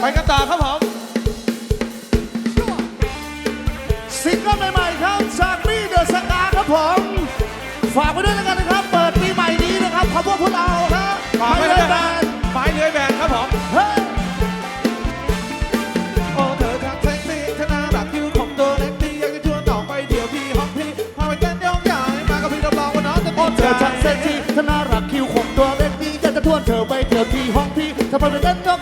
ไปกันต่อครับผมสิ่งเกิลใหม่ๆครับจากมีเดอะสกาครับผม ฝากไปด้วยแล้วกันนะครับ เปิดปีใหม่นี้นะครับขอบพวกพวกเราครับฝากไว้ด้วยกันไม้เลื้อยแบนครับผมเฮ้เธอทางเซ็กซี่เธอน่ารักคิวของตัวเล็กดีอยากจะทวนน้อไปเที่ยวพี่ห้องพี่พาไปกันยอใหญ่มากับพี่รับรองว่าน้องจะติดใจเธอทางเซ็กซี่ธนารักคิวของตัวเล็กดีอยากจะชวนเธอไปเที่ยวที่ห้องพี่ถ้าไปเป็นยอ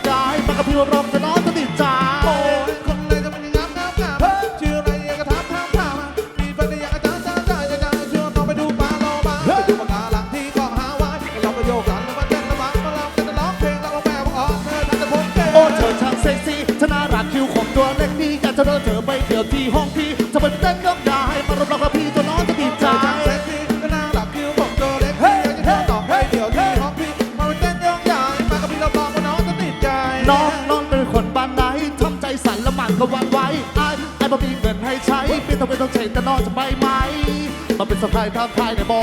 อที่ห้องพี่จะเป็นเต้นยกย้ายมารำเรากับพี่ตัวน้องจะดีใจ น้องน้องเป็นคนบ้านไหนทำใจสั่นละหมันก็วันไหวไอ้ไอ้บ่มีเงินให้ใช้พี่ต้องไมต้องเฉดแต่น้องจะไปไหมมาเป็นสะพายท่าทายในบ่อ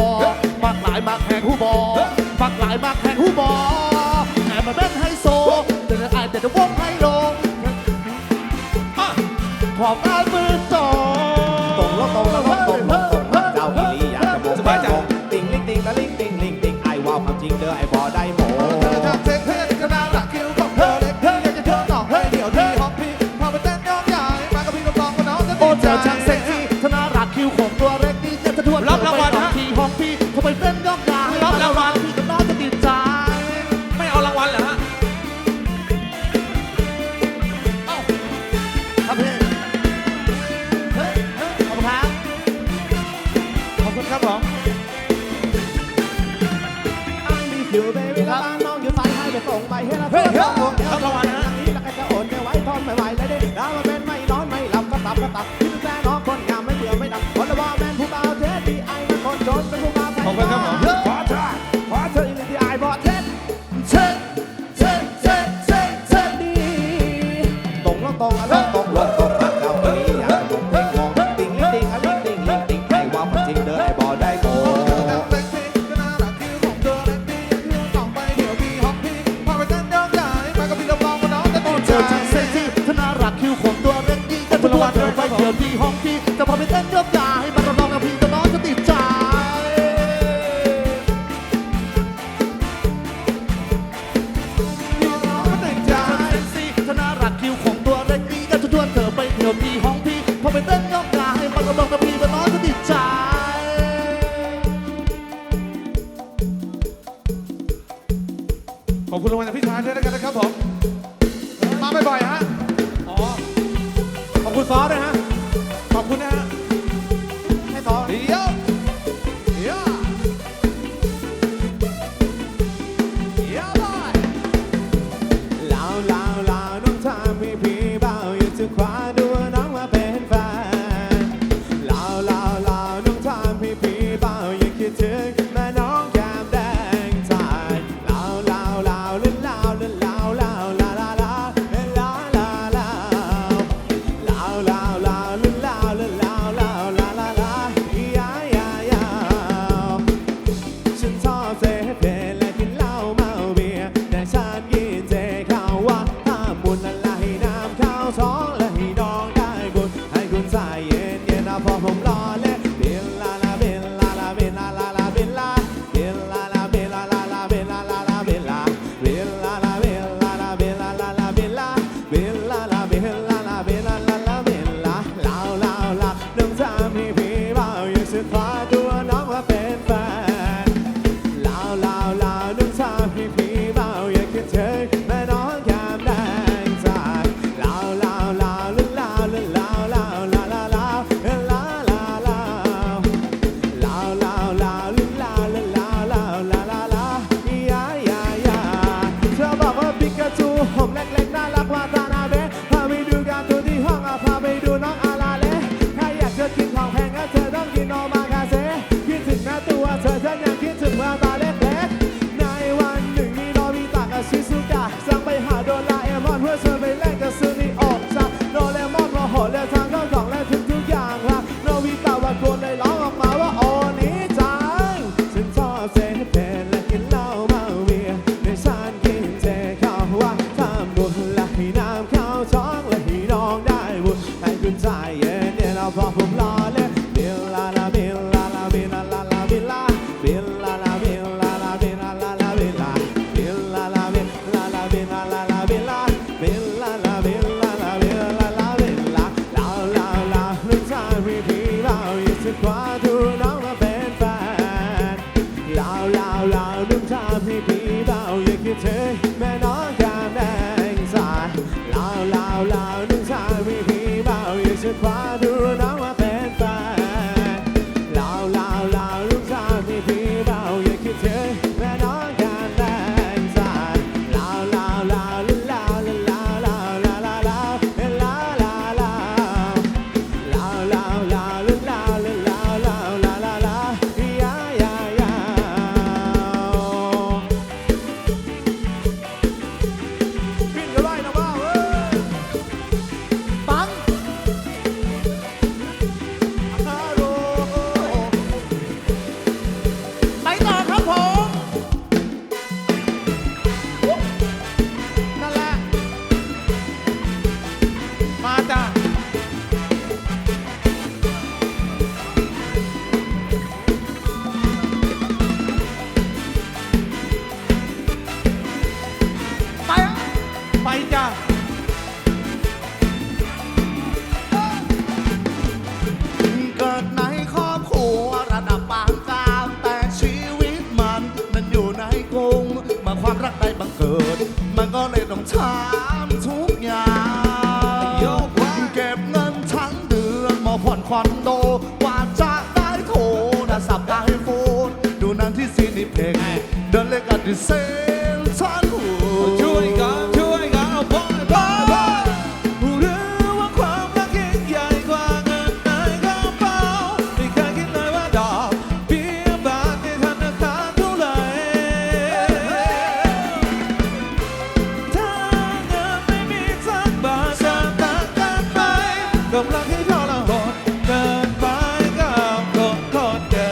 มากหลายมากแหงหูบ่อมากหลายมากแหงหูบ่อแอบมาเป็นไฮโซเดินไอ้แต่จะวง พอบ้าน ลงไปเฮ้ยนะเฮ้ยเฮ้ยครับระวังนะนี่แล้วก็จะโอนไม่ไหวทนไม่ไหวเลยวดิดาวมันเป็นไม่นอนไม่หลับก็ตับก็ตับที่เป็นแต่น้องคนงามไม่เบื่อไม่ดับคนละว่าแมนผู้บ่าวเท็ดดี้ไอ้คนจนเป็น ดินที่ห้องที่จะพอไปเต้นยกยาให้มันร้องกับพี่จะน้องจะติดใจพี่น้องก็ติดใจเซ็กซี่ชนะรักคิวของตัวเล็กนี่ก็จะชวนเธอไปเที่ยวที่ห้องที่พอไปเต้นยกยาให้มันร้องกับพี่จะน้องจะติดใจขอบคุณรางวัลจากพี่ชายด้วยนะครับผมมาบ่อยๆฮะ อ๋อ ขอบคุณซอสด้วยฮะ มาความรักได้บังเกิด มันก็เลยต้องช้ำทุกอย่างยกเก็บเงินทั้งเดือนมาผ่อนคอนโดกว่าจะได้โทรศัพท์ได้โฟนดูนั่นที่ซีนิเพลงเดินเล็กอันดิเซ กับรักที่ทรหดเกินไปก็กดกดเกิ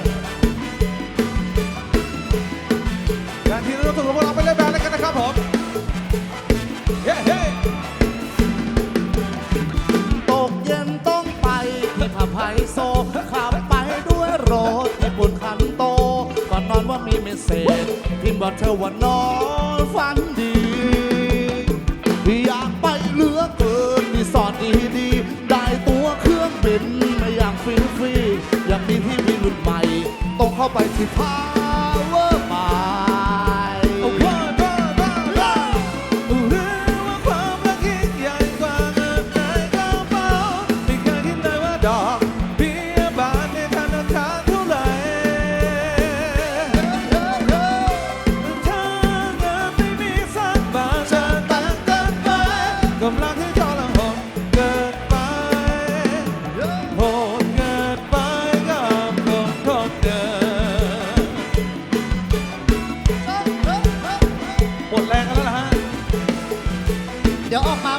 นการที่เราถูกพวกเราไปเล่นแบบแล้วกันนะครับผมเฮ้เฮ้ตกเย็นต้องไปที่ทับไฮโซขับไปด้วยรถญี่ปุ่นคันโตก่อนนอนว่ามีเมสเซจพิมพ์บอกเธอว่านอนฝัน participar.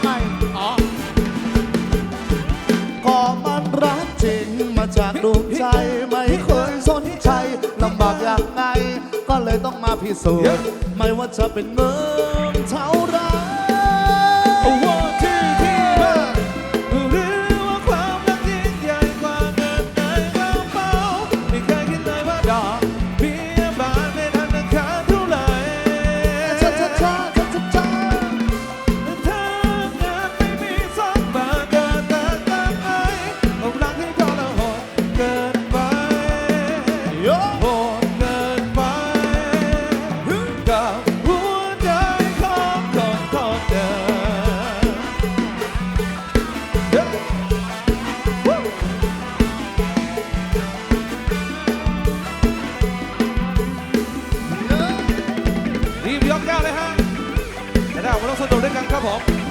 ใหก็มันรักจริงมาจากดวงใจไม่เคยสนใจลำบากอย่างไง ก็เลยต้องมาพิสูจน์ไม่ว่าจะเป็นเงินเท่าไร ของเราสนุกด้วยกันครับผม